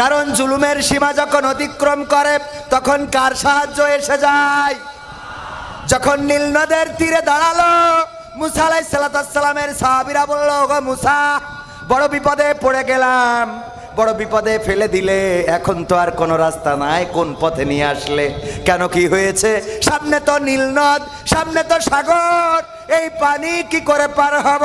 কারণ জুলুমের সীমা যখন অতিক্রম করে, তখন কার সাহায্য এসে যায়? যখন নীল নদের তীরে দাঁড়াল, মুসা আলাই সালাতামের সাহাবিরা বলল গো মুসা, বড় বিপদে পড়ে গেলাম। বড় বিপদে ফেলে দিলে এখন তো আর কোনো রাস্তা নাই, কোন পথে নিয়ে আসলে? কেন কি হয়েছে? সামনে তো নীলনদ সামনে তো সাগর, এই পানি কি করে পার হব?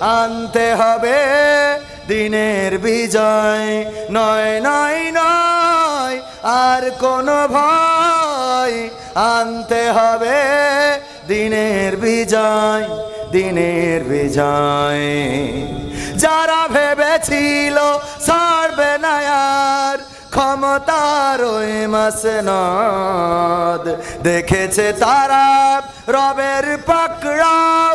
আনতে হবে দিনের বিজয়। নয় নয় নয়, আর কোনো ভয় আনতে হবে দিনের বিজয় দিনের বিজয়। যারা ভেবেছিল ছাড়বে না আর ক্ষমতার ওই মাসে নদ। দেখেছে তারা রবের পাকড়াও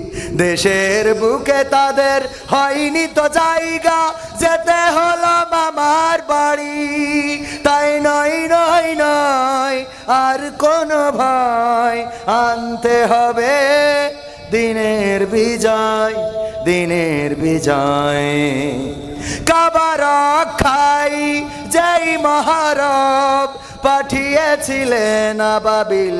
দেশের বুকে তাদের হয়নি তো জায়গা। যেতে হলো মামার বাড়ি। তাই নয় নয় নয়, আর কোনো ভয়। আনতে হবে দিনের বিজয় দিনের বিজয়। কাবার খাই যেই মহারব পাঠিয়েছিলেন আবাবিল।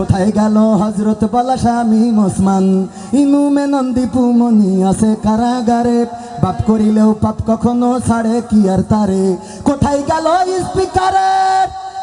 কোথায় গেল হজরত বলা স্বামী মুসমান ইনুমে নন্দীপু মনি আছে কারাগারে। বাপ করিলেও পাপ কখনো ছাড়ে, কি আর তারে? কোথায় গেল স্পিকারের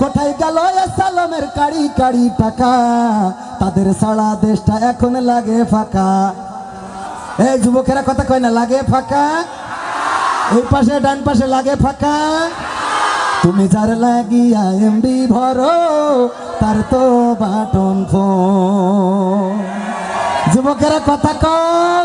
কোথায় গেল সালামের কাড়ি কাড়ি টাকা? তাদের সারা দেশটা এখন লাগে ফাঁকা। এই যুবকেরা কথা কয় না, লাগে ফাঁকা? এই পাশে, ডান পাশে লাগে ফাঁকা? তুমি যার লাগিয়া এমবি ভরো, তার তো বাটন ফোন। যুবকেরা কথা কও।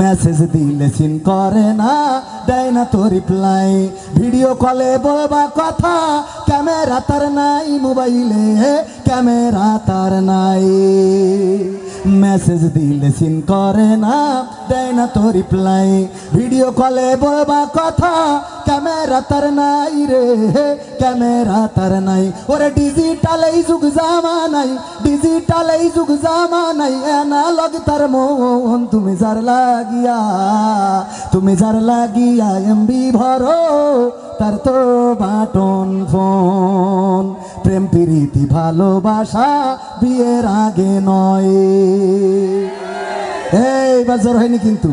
মেসেজ দিলে সিন করে না, দেয় না তো রিপ্লাই ভিডিও কলে বলবা কথা, ক্যামেরা তার নাই, মোবাইলে ক্যামেরা তার নাই। মেসেজ দিলে সিন করে না, দেয় না তো রিপ্লাই ভিডিও কলে বলবা কথা ক্যামেরা তার নাই রে ক্যামেরা তার নাই। ওরে ডিজিটাল এই যুগ জামানাই ডিজিটাল এই যুগ জামা জামানাই অ্যানালগ তার মন তুমি যার লাগিয়া। তুমি যার লাগিয়া এমবি ভরো, তার তো বাটন ফোন। প্রেম, প্রীতি, ভালোবাসা বিয়ের আগে নয়। এই, বাজার হয়নি কিন্তু।